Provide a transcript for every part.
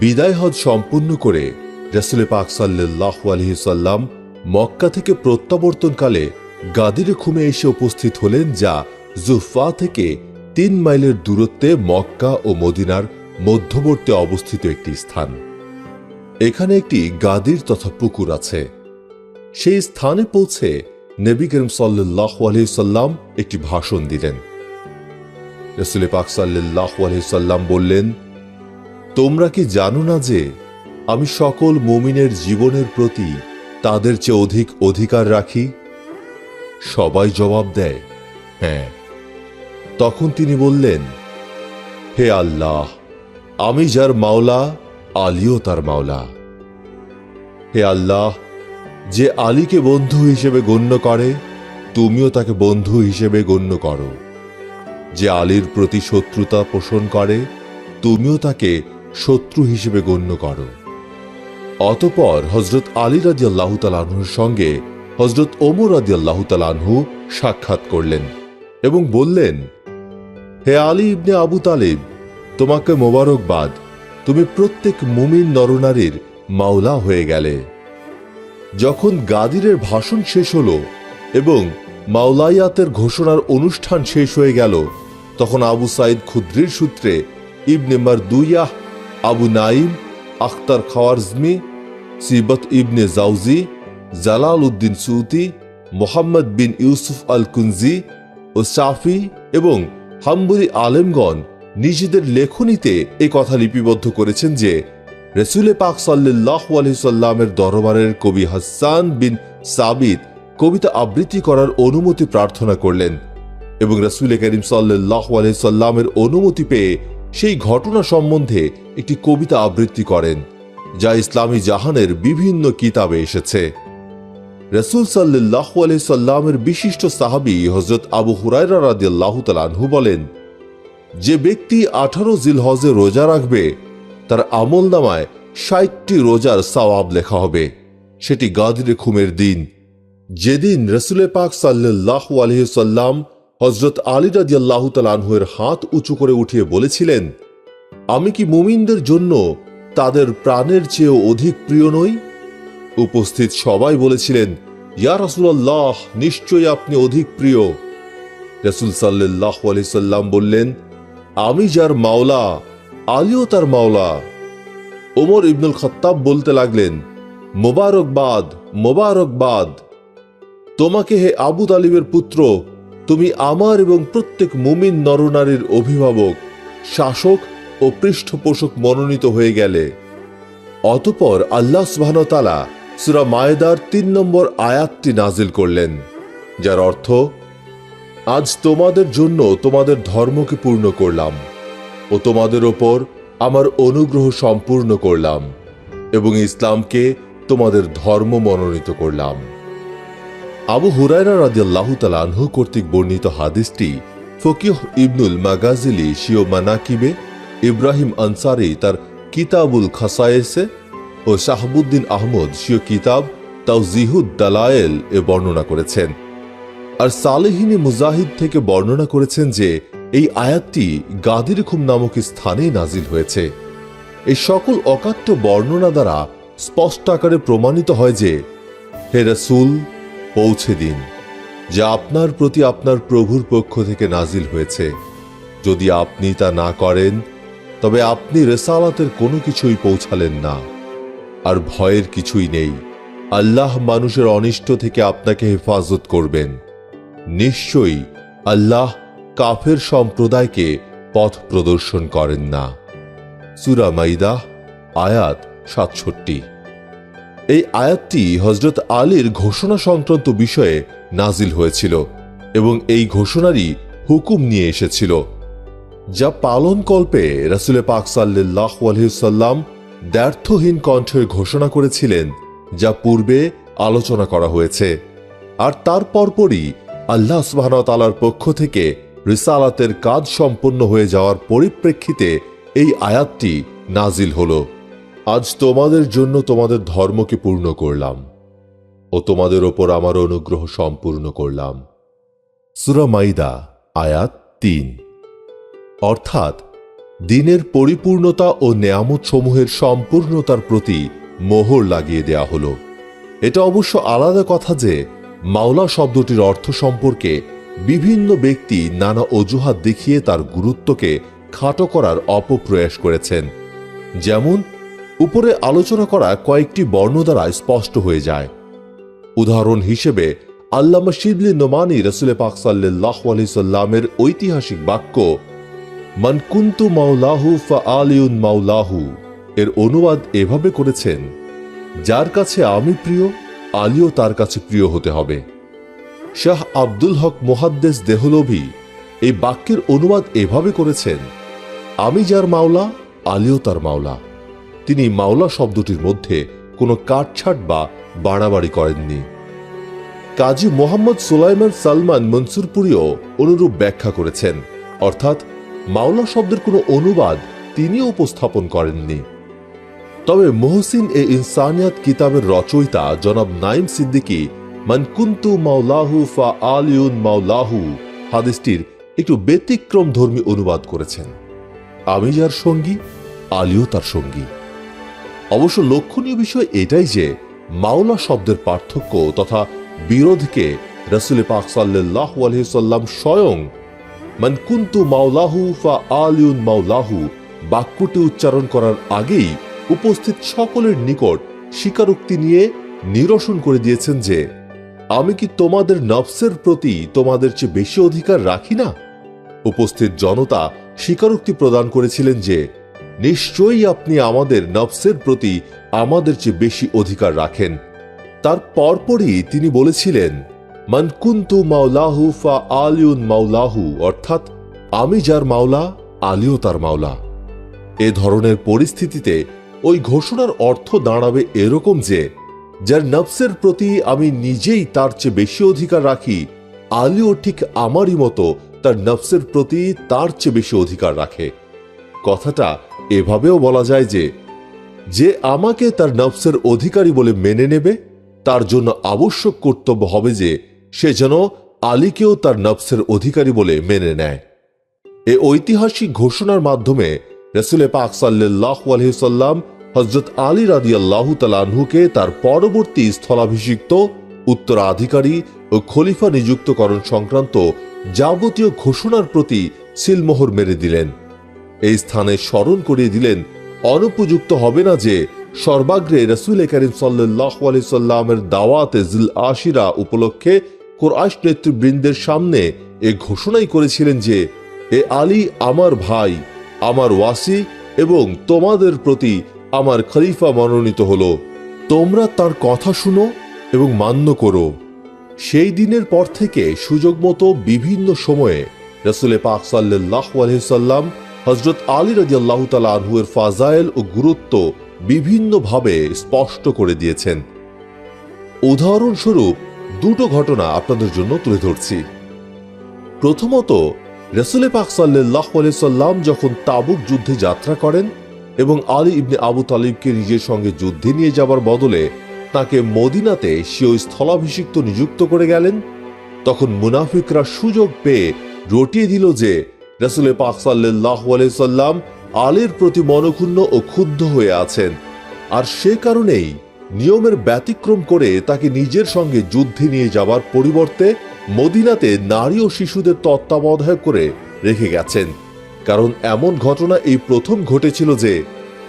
বিদায় হজ সম্পূর্ণ করে রসুল পাক সাল্লাহ আলহিসাল্লাম মক্কা থেকে প্রত্যাবর্তনকালে গাদির খুমে এসে উপস্থিত হলেন যা জুফা থেকে তিন মাইলের দূরত্বে মক্কা ও মদিনার মধ্যবর্তী অবস্থিত একটি স্থান। এখানে একটি গাদির তথা পুকুর আছে। সেই স্থানে পৌঁছে নবী করিম সাল্লাহ আলহিসাল্লাম একটি ভাষণ দিলেন। রসুল পাক সাল্লাহ আলহিসাল্লাম বললেন তোমরা কি জানো না যে আমি সকল মুমিনের জীবনের প্রতি তাদের চেয়ে অধিক অধিকার রাখি? সবাই জবাব দেয় হ্যাঁ। তখন তিনি বললেন, হে আল্লাহ, আমি যার মাওলা, আলীও তার মাওলা। হে আল্লাহ, যে আলীকে বন্ধু হিসেবে গণ্য করে, তুমিও তাকে বন্ধু হিসেবে গণ্য করো। যে আলীর প্রতি শত্রুতা পোষণ করে, তুমিও তাকে শত্রু হিসেবে গণ্য করো। অতপর হজরত আলী রাজি আল্লাহ সঙ্গে হজরত ওমর রাজি আল্লাহ সাক্ষাৎ করলেন এবং বললেন, হে আলী ইবনে আবু তালিব, তোমাকে মোবারকবাদ, তুমি প্রত্যেক মুমিন নরনারীর মাওলা হয়ে গেলে। যখন গাদিরের ভাষণ শেষ হল এবং মাওলাইয়াতের ঘোষণার অনুষ্ঠান শেষ হয়ে গেল, তখন আবু সাইদ খুদ্রির সূত্রে ইবনে মারদুইয়াহ আবু নাইম আখতার খাওয়ারজমি, সিবত ইবনে জাউজি জালাল উদ্দিন সুউতি, মোহাম্মদ বিন ইউসুফ আল কুনজি ও সাফি এবং হাম্বুরি আলেমগণ নিজেদের লেখনীতে এ কথা লিপিবদ্ধ করেছেন যে রসুলে পাক সাল্লাহ আলহিসাল্লামের দরবারের কবি হাসান বিন সাবিত কবিতা আবৃত্তি করার অনুমতি প্রার্থনা করলেন এবং রসুল করিম সাল্লাহ আলহিসাল্লামের অনুমতি পেয়ে সেই ঘটনা সম্বন্ধে একটি কবিতা আবৃত্তি করেন, যা ইসলামী জাহানের বিভিন্ন কিতাবে এসেছে। রসুল সাল্লাহ আলহিসাল্লামের বিশিষ্ট সাহাবি হজরত আবু হুরাইরা রাদিয়াল্লাহ বলেন, যে ব্যক্তি আঠারো জিলহজে রোজা রাখবে, তার আমল নামায় ষাটটি রোজার সওয়াব লেখা হবে। সেটি গাদিরে খুমের দিন। যেদিন রসুলে পাক সাল্লাহ আলহিসাল্লাম হজরত আলী রাজি আল্লাহ তালানহুয়ের হাত উঁচু করে উঠিয়ে বলেছিলেন, আমি কি মুমিনদের জন্য তাদের প্রাণের চেয়েও অধিক প্রিয় নই? উপস্থিত সবাই বলেছিলেন, ইয়া রসুল্লাহ নিশ্চয়ই আপনি অধিক প্রিয়। রসুল সাল্লাহ আলিয়াল্লাম বললেন, আমি যার মাওলা, আলীও তার মাওলা। ওমর ইবনুল খত্তাব বলতে লাগলেন, মোবারকবাদ মোবারকবাদ। তোমাকে হে আবু তালিবের পুত্র তুমি আমার এবং প্রত্যেক মুমিন নরনারীর অভিভাবক, শাসক ও পৃষ্ঠপোষক মনোনীত হয়ে গেলে। অতপর আল্লাহ সুবাহতালা সুরা মায়েদার তিন নম্বর আয়াতটি নাজিল করলেন, যার অর্থ, আজ তোমাদের জন্য তোমাদের ধর্মকে পূর্ণ করলাম ও তোমাদের ওপর আমার অনুগ্রহ সম্পূর্ণ করলাম এবং ইসলামকে তোমাদের ধর্ম মনোনীত করলাম। আবু হুরায়রা রাদিয়াল্লাহু তাআলা কর্তৃক বর্ণিত হাদিসটি ফকিহ ইবনুল মাগাজিলি শিও মানাকিবে ইব্রাহিম আনসারি তার কিতাবুল খাসায়েসে ও শাহাবুদ্দিন আহমদ শিও কিতাব তাওজিহুদ দালায়েল এ বর্ণনা করেছেন। আর সালেহিনী মুজাহিদ থেকে বর্ণনা করেছেন যে, এই আয়াতটি গাদির খুম নামক স্থানে নাজিল হয়েছে। এই সকল অকাট্য বর্ণনা দ্বারা স্পষ্ট আকারে প্রমাণিত হয় যে, হে রসুল পৌঁছে দিন, যা আপনার প্রতি আপনার প্রভুর পক্ষ থেকে নাজিল হয়েছে। যদি আপনি তা না করেন, তবে আপনি রেসালাতের কোনো কিছুই পৌঁছালেন না। আর ভয়ের কিছুই নেই। আল্লাহ মানুষের অনিষ্ট থেকে আপনাকে হেফাজত করবেন। নিশ্চয়ই আল্লাহ কাফের সম্প্রদায়কে পথ প্রদর্শন করেন না। সুরা মাইদা, আয়াত সাতষট্টি। এই আয়াতটি হজরত আলীর ঘোষণা সংক্রান্ত বিষয়ে নাজিল হয়েছিল এবং এই ঘোষণারই হুকুম নিয়ে এসেছিল, যা পালনকল্পে রাসুলে পাক সাল্লাহ আলহিসাল্লাম দ্ব্যর্থহীন কণ্ঠের ঘোষণা করেছিলেন, যা পূর্বে আলোচনা করা হয়েছে। আর তার পরপরই আল্লাহ সুবাহতালার পক্ষ থেকে রিসালাতের কাজ সম্পন্ন হয়ে যাওয়ার পরিপ্রেক্ষিতে এই আয়াতটি নাজিল হল। আজ তোমাদের জন্য তোমাদের ধর্মকে পূর্ণ করলাম ও তোমাদের ওপর আমার অনুগ্রহ সম্পূর্ণ করলাম। সুরা মাইদা, আয়াত তিন। অর্থাৎ, দিনের পরিপূর্ণতা ও নেয়ামত সমূহের সম্পূর্ণতার প্রতি মোহর লাগিয়ে দেয়া হলো। এটা অবশ্য আলাদা কথা যে, মাওলা শব্দটির অর্থ সম্পর্কে বিভিন্ন ব্যক্তি নানা অজুহাত দেখিয়ে তার গুরুত্বকে খাটো করার অপপ্রয়াস করেছেন। যেমন উপরে আলোচনা করা কয়েকটি বর্ণ দ্বারা স্পষ্ট হয়ে যায়। উদাহরণ হিসেবে, আল্লামা শিবলি নোমানি রসুল পাক সাল্লাহ সাল্লামের ঐতিহাসিক বাক্য মানকুন্তু মাওলাহু ফা আলিউন মাওলাহু। এর অনুবাদ এভাবে করেছেন, যার কাছে আমি প্রিয়, আলীও তার কাছে প্রিয় হতে হবে। শাহ আব্দুল হক মোহাদ্দেস দেহলভি এই বাক্যের অনুবাদ এভাবে করেছেন, আমি যার মাওলা, আলীও তার মাওলা। তিনি মাওলা শব্দটির মধ্যে কোনো কাটছাট বা বাড়াবাড়ি করেননি। কাজী মোহাম্মদ সুলাইমান সালমান মনসুরপুরিও অনুরূপ ব্যাখ্যা করেছেন, অর্থাৎ মাওলা শব্দের কোনো অনুবাদ তিনি উপস্থাপন করেননি। তবে মোহসিন এ ইনসানিয়াত কিতাবের রচয়িতা জনাব নাইম সিদ্দিকী মানকুন্তু মাওলাহু ফা আলিউন মাওলাহু, হাদিসটির একটু ব্যতিক্রম ধর্মী অনুবাদ করেছেন। আমি যার সঙ্গী, আলিও তার সঙ্গী। অবশ্য লক্ষণীয় বিষয় এটাই যে মাওলা শব্দের পার্থক্য তথা বিরোধকে রসুল পাক সাল্লাহ আলহিসাল্লাম স্বয়ং মানকুন্তু মাওলাহু ফা আলিউন মাওলাহু বাক্যটি উচ্চারণ করার আগেই উপস্থিত সকলের নিকট স্বীকারোক্তি নিয়ে নিরসন করে দিয়েছেন যে, আমি কি তোমাদের নফসের প্রতি তোমাদের চেয়ে বেশি অধিকার রাখি না? উপস্থিত জনতা স্বীকারোক্তি প্রদান করেছিলেন যে নিশ্চয়ই আপনি আমাদের নফসের প্রতি আমাদের চেয়ে বেশি অধিকার রাখেন। তার পরপরই তিনি বলেছিলেন মানকুন্তু মাওলাহু ফা আলিউন মাওলাহু অর্থাৎ, আমি যার মাওলা, আলিও তার মাওলা এ ধরনের পরিস্থিতিতে ওই ঘোষণার অর্থ দাঁড়াবে এরকম যে, যার নফসের প্রতি আমি নিজেই তার চেয়ে বেশি অধিকার রাখি, আলিও ঠিক আমারই মতো তার নফসের প্রতি তার চেয়ে বেশি অধিকার রাখে কথাটা এভাবেও বলা যায় যে যে আমাকে তার নফসের অধিকারী বলে মেনে নেবে, তার জন্য আবশ্যক কর্তব্য হবে যে, সে যেন আলীকেও তার নফসের অধিকারী বলে মেনে নেয়। এ ঐতিহাসিক ঘোষণার মাধ্যমে রসুল পাক সাল্লাহ আলহিসাল্লাম হজরত আলী রাদি আল্লাহ তালাহুকে তার পরবর্তী স্থলাভিষিক্ত উত্তরাধিকারী ও খলিফা নিযুক্তকরণ সংক্রান্ত যাবতীয় ঘোষণার প্রতি সিলমোহর মেরে দিলেন। এই স্থানে স্মরণ করিয়ে দিলেন, অনুপযুক্ত হবে না যে সর্বাগ্রে রসুল করিম সাল্লাহ আলি সাল্লামের দাওয়াতে জিল আশিরা উপলক্ষে কোরআশ নেতৃবৃন্দের সামনে এ ঘোষণাই করেছিলেন যে, এ আলী আমার ভাই, আমার ওয়াসি এবং তোমাদের প্রতি আমার খলিফা মনোনীত হল। তোমরা তার কথা শুনো এবং মান্য করো। সেই দিনের পর থেকে সুযোগ মতো বিভিন্ন সময়ে রসুল পাক সাল্লাহ আলহিসাল্লাম হজরত আলী রাজি আল্লাহ তালা ফাজাইল ও গুরুত্ব বিভিন্নভাবে স্পষ্ট করে দিয়েছেন। উদাহরণস্বরূপ, দুটো ঘটনা আপনাদের জন্য তুলে ধরছি। প্রথমত, রসুলে পাক সাল্লাহ সাল্লাম যখন তাবুক যুদ্ধে যাত্রা করেন এবং আলী ইবনে আবু তালিবকে নিজের সঙ্গে যুদ্ধে নিয়ে যাবার বদলে তাকে মদিনাতে স্বীয় স্থলাভিষিক্ত নিযুক্ত করে গেলেন, তখন মুনাফিকরা সুযোগ পেয়ে রটিয়ে দিল যে রসুলে পাক সাল্লাহ সাল্লাম আলীর প্রতি মনক্ষুণ্ণ ও ক্ষুব্ধ হয়ে আছেন। আর সে কারণেই নিয়মের ব্যতিক্রম করে তাকে নিজের সঙ্গে যুদ্ধে নিয়ে যাবার পরিবর্তে মদিনাতে নারী ও শিশুদের তত্ত্বাবধায়ক করে রেখে গেছেন। কারণ এমন ঘটনা এই প্রথম ঘটেছিল যে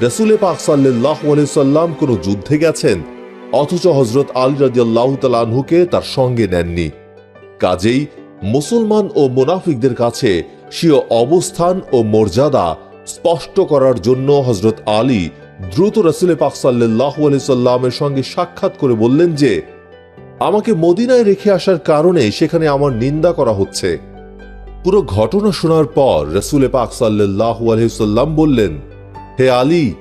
রসুলে পাক সাল্লাহ সাল্লাম কোনো যুদ্ধে গেছেন, অথচ হজরত আলী রাজিয়াল্লাহ তালাহুকে তার সঙ্গে নেননি। কাজেই মুসলমান ও মোনাফিকদের কাছে স্বীয় অবস্থান ও মর্যাদা স্পষ্ট করার জন্য হজরত আলী দ্রুত রসুলে পাক সাল্লাহ সাল্লামের সঙ্গে সাক্ষাৎ করে বললেন যে, আমাকে মদিনায় রেখে আসার কারণে সেখানে আমার নিন্দা করা হচ্ছে। পুরো ঘটনা শোনার পর রসুলে পাক সাল্লাহ সাল্লাম বললেন, হে আলী,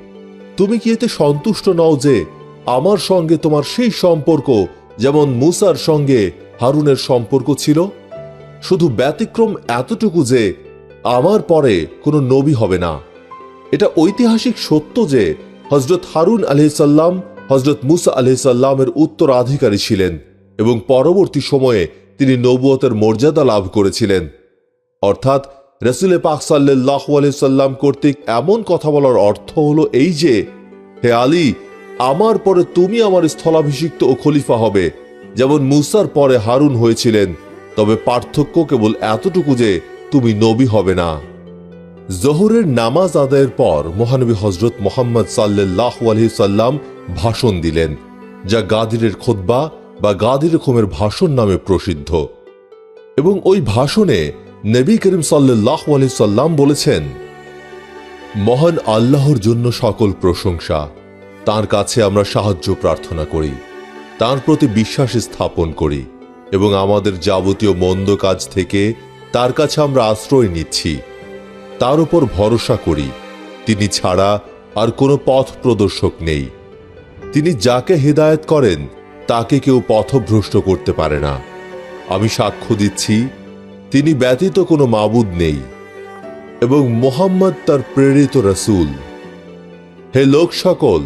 তুমি কি এতে সন্তুষ্ট নও যে আমার সঙ্গে তোমার সেই সম্পর্ক যেমন মুসার সঙ্গে হারুনের সম্পর্ক ছিল? শুধু ব্যতিক্রম এতটুকু যে আমার পরে কোনো নবী হবে না। এটা ঐতিহাসিক সত্য যে হজরত হারুন আলহিসাল্লাম হজরত মুসা আলহিসাল্লামের উত্তরাধিকারী ছিলেন এবং পরবর্তী সময়ে তিনি নবুয়তের মর্যাদা লাভ করেছিলেন। অর্থাৎ রসুল পাক সাল্লাহ সাল্লাম কর্তৃক এমন কথা বলার অর্থ হলো এই যে, হে আলী, আমার পরে তুমি আমার স্থলাভিষিক্ত ও খলিফা হবে, যেমন মুসার পরে হারুন হয়েছিলেন। তবে পার্থক্য কেবল এতটুকু যে তুমি নবী হবে না। জোহরের নামাজ আদায়ের পর মহানবী হজরত মোহাম্মদ সাল্লাহ আলহি সাল্লাম ভাষণ দিলেন, যা গাদিরের খোদ্বা বা গাদির খোমের ভাষণ নামে প্রসিদ্ধ। এবং ওই ভাষণে নবী করিম সাল্লাহ আলহি সাল্লাম বলেছেন, মহান আল্লাহর জন্য সকল প্রশংসা, তার কাছে আমরা সাহায্য প্রার্থনা করি, তার প্রতি বিশ্বাস স্থাপন করি। এবং আমাদের যাবতীয় মন্দ কাজ থেকে তার কাছে আমরা আশ্রয় নিচ্ছি। তার উপর ভরসা করি। তিনি ছাড়া আর কোনো পথ প্রদর্শক নেই। তিনি যাকে হেদায়েত করেন, তাকে কেউ পথভ্রষ্ট করতে পারে না। আমি সাক্ষ্য দিচ্ছি, তিনি ব্যতীত কোনো মাবুদ নেই এবং মোহাম্মদ তার প্রেরিত রসুল। হে লোক সকল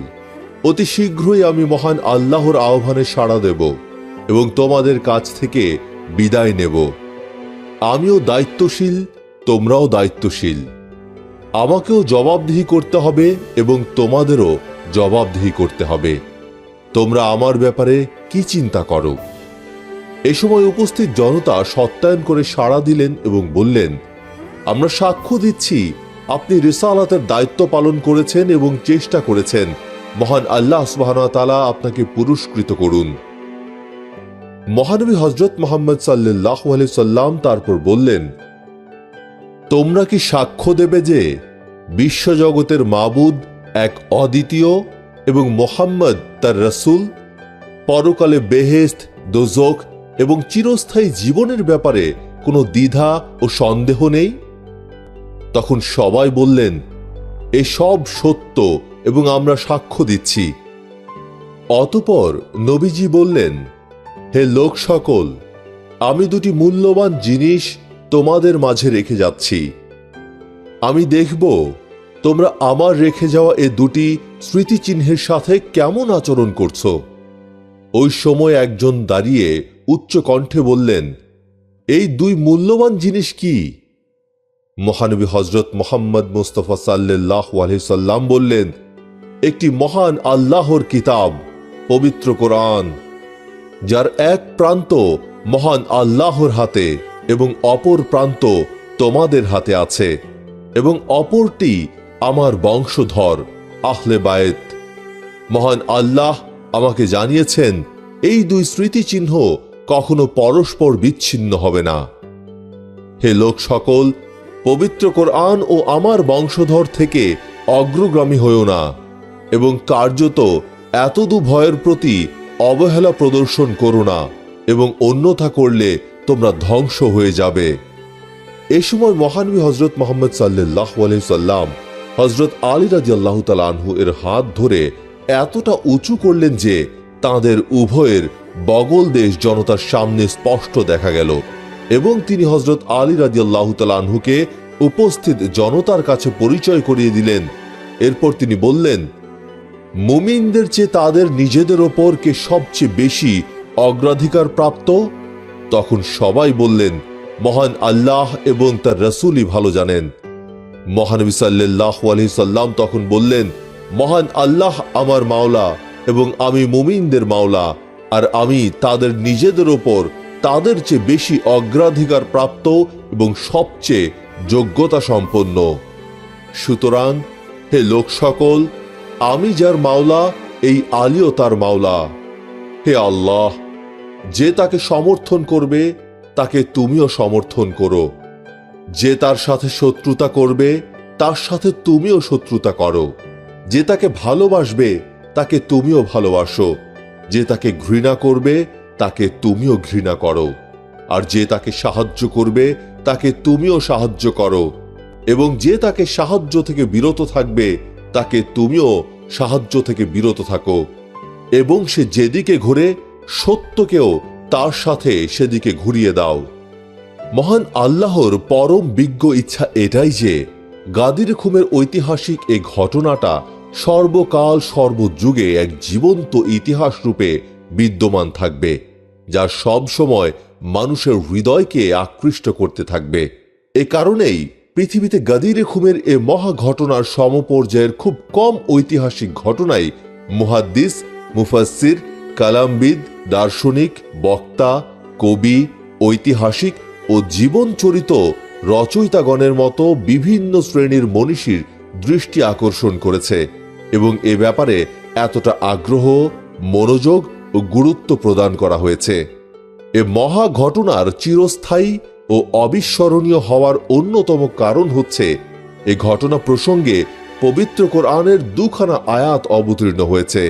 অতি শীঘ্রই আমি মহান আল্লাহর আহ্বানে সাড়া দেব। এবং তোমাদের কাছ থেকে বিদায় নেব। আমিও দায়িত্বশীল, তোমরাও দায়িত্বশীল। আমাকেও জবাবদিহি করতে হবে এবং তোমাদেরও জবাবদিহি করতে হবে। তোমরা আমার ব্যাপারে কি চিন্তা করো? এ সময় উপস্থিত জনতা সত্যায়ন করে সাড়া দিলেন এবং বললেন, আমরা সাক্ষ্য দিচ্ছি, আপনি রিসালাতের দায়িত্ব পালন করেছেন এবং চেষ্টা করেছেন। মহান আল্লাহ সুবাহতালা আপনাকে পুরস্কৃত করুন। মহানবী হজরত মোহাম্মদ সাল্লাহ সাল্লাম তারপর বললেন, তোমরা কি সাক্ষ্য দেবে যে বিশ্বজগতের মাবুদ এক অদ্বিতীয় এবং মোহাম্মদ তার রসুল? পরকালে বেহেস্ত দোজক এবং চিরস্থায়ী জীবনের ব্যাপারে কোনো দ্বিধা ও সন্দেহ নেই? তখন সবাই বললেন এসব সত্য এবং আমরা সাক্ষ্য দিচ্ছি। অতপর নবীজি বললেন হে লোক সকল, আমি দুটি মূল্যবান জিনিস তোমাদের মাঝে রেখে যাচ্ছি। আমি দেখব তোমরা আমার রেখে যাওয়া এ দুটি স্মৃতিচিহ্নের সাথে কেমন আচরণ করছ। ওই সময় একজন দাঁড়িয়ে উচ্চ কণ্ঠে বললেন, এই দুই মূল্যবান জিনিস কি? মহানবী হজরত মোহাম্মদ মুস্তফা সাল্লাহ সাল্লাম বললেন, একটি মহান আল্লাহর কিতাব, পবিত্র কোরআন যার এক প্রান্ত মহান আল্লাহর হাতে এবং অপর প্রান্ত তোমাদের হাতে আছে এবং অপরটি আমার বংশধর, আহলে বায়েত মহান আল্লাহ আমাকে জানিয়েছেন, এই দুই স্মৃতিচিহ্ন কখনো পরস্পর বিচ্ছিন্ন হবে না। হে লোক সকল, পবিত্র কোরআন ও আমার বংশধর থেকে অগ্রগামী হয়েও না এবং কার্যত এতদু ভয়ের প্রতি অবহেলা প্রদর্শন করো না এবং অন্যথা করলে তোমরা ধ্বংস হয়ে যাবে। এ সময় মহানবী হজরত মোহাম্মদ সাল্লাহ সাল্লাম হজরত আলী রাজি আল্লাহ আনহু এর হাত ধরে এতটা উঁচু করলেন যে তাদের উভয়ের বগল দেশ জনতার সামনে স্পষ্ট দেখা গেল এবং তিনি হজরত আলী রাজি আল্লাহ আনহুকে উপস্থিত জনতার কাছে পরিচয় করিয়ে দিলেন। এরপর তিনি বললেন মুমিনদের চেয়ে তাদের নিজেদের ওপর কে সবচেয়ে বেশি অগ্রাধিকার প্রাপ্ত? তখন সবাই বললেন, মহান আল্লাহ এবং তার রসুলই ভালো জানেন। মহানবী সাল্লাহ আলহি সাল্লাম তখন বললেন, মহান আল্লাহ আমার মাওলা এবং আমি মুমিনদের মাওলা, আর আমি তাদের নিজেদের ওপর তাদের চেয়ে বেশি অগ্রাধিকার প্রাপ্ত এবং সবচেয়ে যোগ্যতা সম্পন্ন। সুতরাং হে লোক সকল আমি যার মাওলা, এই আলীও তার মাওলা। হে আল্লাহ, যে তাকে সমর্থন করবে, তাকে তুমিও সমর্থন করো। যে তার সাথে শত্রুতা করবে, তার সাথে তুমিও শত্রুতা করো। যে তাকে ভালোবাসবে, তাকে তুমিও ভালোবাসো। যে তাকে ঘৃণা করবে, তাকে তুমিও ঘৃণা করো। আর যে তাকে সাহায্য করবে, তাকে তুমিও সাহায্য করো। এবং যে তাকে সাহায্য থেকে বিরত থাকবে, তাকে তুমিও সাহায্য থেকে বিরত থাকো এবং সে যেদিকে ঘুরে, সত্যকেও তার সাথে সেদিকে ঘুরিয়ে দাও। মহান আল্লাহর পরম বিজ্ঞ ইচ্ছা এটাই যে গাদির খুমের ঐতিহাসিক এই ঘটনাটা সর্বকাল সর্বযুগে এক জীবন্ত ইতিহাস রূপে বিদ্যমান থাকবে, যা সব সময় মানুষের হৃদয়কে আকৃষ্ট করতে থাকবে। এ কারণেই পৃথিবীতে গাদিরে খুমের এ মহা ঘটনার সমপর্যায়ের খুব কম ঐতিহাসিক ঘটনাই মুহাদ্দিস, মুফাসসির, কালামবিদ, দার্শনিক, বক্তা, কবি, ঐতিহাসিক ও জীবনচরিত রচয়িতাগণের মতো বিভিন্ন শ্রেণির মনীষীর দৃষ্টি আকর্ষণ করেছে এবং এ ব্যাপারে এতটা আগ্রহ, মনোযোগ ও গুরুত্ব প্রদান করা হয়েছে। এ মহা ঘটনার চিরস্থায়ী ও অবিস্মরণীয় হওয়ার অন্যতম কারণ হচ্ছে, এ ঘটনা প্রসঙ্গে পবিত্র কোরআনের দুখানা আয়াত অবতীর্ণ হয়েছে।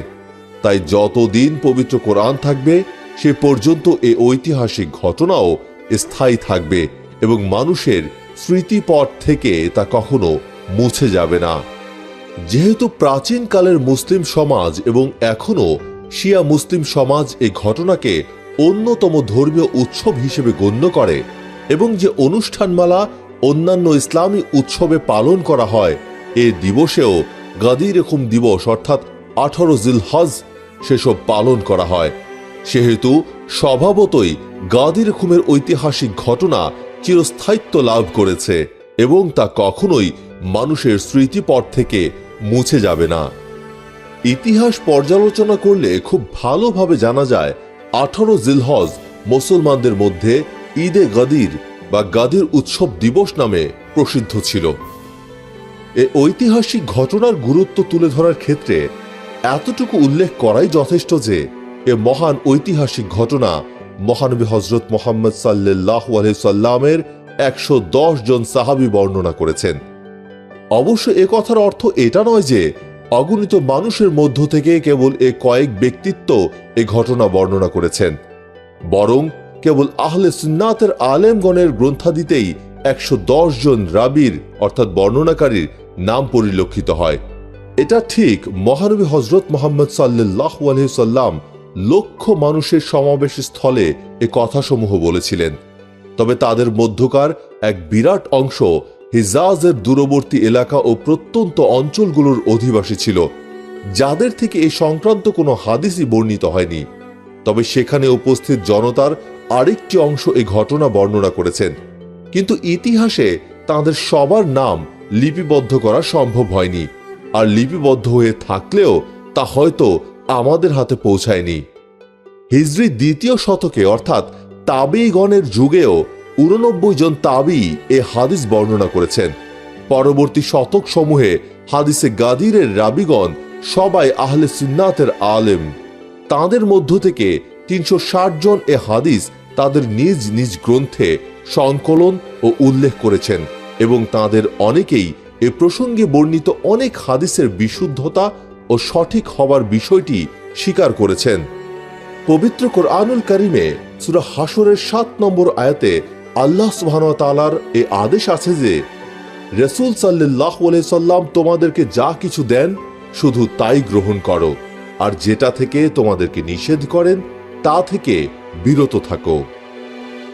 তাই যতদিন পবিত্র কোরআন থাকবে, সে পর্যন্ত এ ঐতিহাসিক ঘটনাও স্থায়ী থাকবে এবং মানুষের স্মৃতিপট থেকে তা কখনো মুছে যাবে না। যেহেতু প্রাচীনকালের মুসলিম সমাজ এবং এখনও শিয়া মুসলিম সমাজ এই ঘটনাকে অন্যতম ধর্মীয় উৎসব হিসেবে গণ্য করে এবং যে অনুষ্ঠানমালা অন্যান্য ইসলামী উৎসবে পালন করা হয়, এ দিবসেও গাদির রকম দিবস অর্থাৎ আঠারো জিলহজ সেসব পালন করা হয়। সেহেতু স্বভাবতই গাদির রকমের ঐতিহাসিক ঘটনা চিরস্থায়িত্ব লাভ করেছে এবং তা কখনোই মানুষের স্মৃতিপট থেকে মুছে যাবে না। ইতিহাস পর্যালোচনা করলে খুব ভালোভাবে জানা যায়, আঠারো জিলহজ মুসলমানদের মধ্যে ঈদে গাদির বা গাদির উৎসব দিবস নামে প্রসিদ্ধ ছিল। এ ঐতিহাসিক ঘটনার গুরুত্ব তুলে ধরার ক্ষেত্রে এতটুকু উল্লেখ করাই যথেষ্ট যে, এ মহান ঐতিহাসিক ঘটনা মহানবী হজরত মোহাম্মদ সাল্লাহ সাল্লামের একশো দশ জন সাহাবি বর্ণনা করেছেন। অবশ্য এ কথার অর্থ এটা নয় যে, অগণিত মানুষের মধ্য থেকে কেবল এ কয়েক ব্যক্তিত্ব এ ঘটনা বর্ণনা করেছেন। বরং কেবল আহলে সুন্নাতের আলেমগণের গ্রন্থাদিতেই একশো জন রাবির, অর্থাৎ বর্ণনাকারীর নাম পরিলক্ষিত হয়। এটা ঠিক মহানবী হজরত মোহাম্মদ সাল্লাহ সাল্লাম লক্ষ মানুষের সমাবেশ স্থলে এ কথাসমূহ বলেছিলেন। তবে তাদের মধ্যকার এক বিরাট অংশ হিজাজের দূরবর্তী এলাকা ও প্রত্যন্ত অঞ্চলগুলোর অধিবাসী ছিল, যাদের থেকে এই সংক্রান্ত কোনো হাদিসই বর্ণিত হয়নি। তবে সেখানে উপস্থিত জনতার আরেকটি অংশ এই ঘটনা বর্ণনা করেছেন। কিন্তু ইতিহাসে তাদের সবার নাম লিপিবদ্ধ করা সম্ভব হয়নি। আর লিপিবদ্ধ হয়ে থাকলেও তা হয়তো আমাদের হাতে পৌঁছায়নি। হিজরি দ্বিতীয় শতকে, অর্থাৎ তাবিগণের যুগেও উননব্বই জন তাবি এ হাদিস বর্ণনা করেছেন। পরবর্তী শতক সমূহে হাদিসে গাদিরের রাবিগণ সবাই আহলে সুন্নাতের আলেম। তাদের মধ্য থেকে তিনশো ষাট জন এ হাদিস তাদের নিজ নিজ গ্রন্থে সংকলন ও উল্লেখ করেছেন এবং তাদের অনেকেই এ প্রসঙ্গে বর্ণিত অনেক হাদিসের বিশুদ্ধতা ও সঠিক হবার বিষয়টি স্বীকার করেছেন। পবিত্র কোরআনুল কারিমে সুরা হাসরের সাত নম্বর আয়াতে আল্লাহ সুবহান তালার এ আদেশ আছে যে, রসুল সাল্লাহ সাল্লাম তোমাদেরকে যা কিছু দেন শুধু তাই গ্রহণ করো, আর যেটা থেকে তোমাদেরকে নিষেধ করেন তা থেকে বিরত থাকো।